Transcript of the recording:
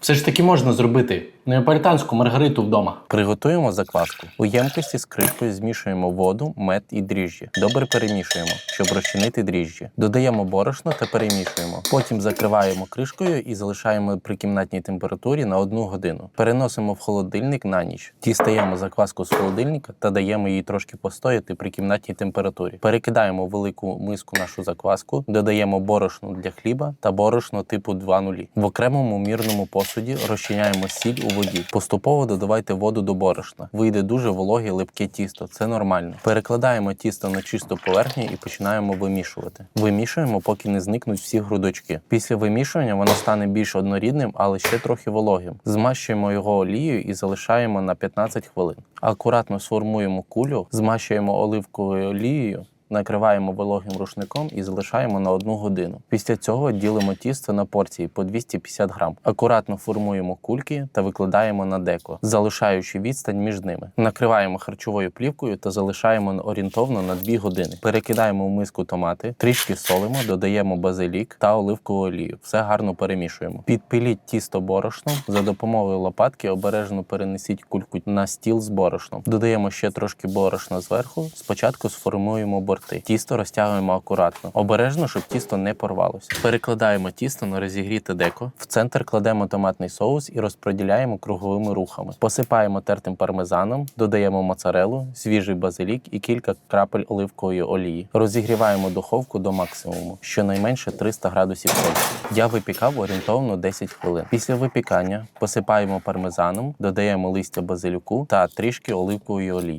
Все ж таки можна зробити неаполітанську маргариту вдома. Приготуємо закваску. У ємкості з кришкою змішуємо воду, мед і дріжджі. Добре перемішуємо, щоб розчинити дріжджі. Додаємо борошно та перемішуємо. Потім закриваємо кришкою і залишаємо при кімнатній температурі на одну годину. Переносимо в холодильник на ніч. Дістаємо закваску з холодильника та даємо їй трошки постояти при кімнатній температурі. Перекидаємо в велику миску нашу закваску, додаємо борошно для хліба та борошно типу 2.0. В окремому мірному посуді розчиняємо сіль у воді. Поступово додавайте воду до борошна. Вийде дуже вологе липке тісто. Це нормально. Перекладаємо тісто на чисту поверхню і починаємо вимішувати. Вимішуємо, поки не зникнуть всі грудочки. Після вимішування воно стане більш однорідним, але ще трохи вологим. Змащуємо його олією і залишаємо на 15 хвилин. Акуратно сформуємо кулю, змащуємо оливковою олією. Накриваємо вологим рушником і залишаємо на одну годину. Після цього ділимо тісто на порції по 250 грам. Акуратно формуємо кульки та викладаємо на деко, залишаючи відстань між ними. Накриваємо харчовою плівкою та залишаємо орієнтовно на 2 години. Перекидаємо в миску томати, трішки солимо, додаємо базилік та оливкову олію. Все гарно перемішуємо. Підпиліть тісто борошном за допомогою лопатки. Обережно перенесіть кульку на стіл з борошном. Додаємо ще трошки борошна зверху. Спочатку сформуємо борти. Тісто розтягуємо акуратно, обережно, щоб тісто не порвалося. Перекладаємо тісто на розігріте деко. В центр кладемо томатний соус і розподіляємо круговими рухами. Посипаємо тертим пармезаном, додаємо моцарелу, свіжий базилік і кілька крапель оливкової олії. Розігріваємо духовку до максимуму, щонайменше 300 градусів Цельсія. Я випікав орієнтовно 10 хвилин. Після випікання посипаємо пармезаном, додаємо листя базилюку та трішки оливкової олії.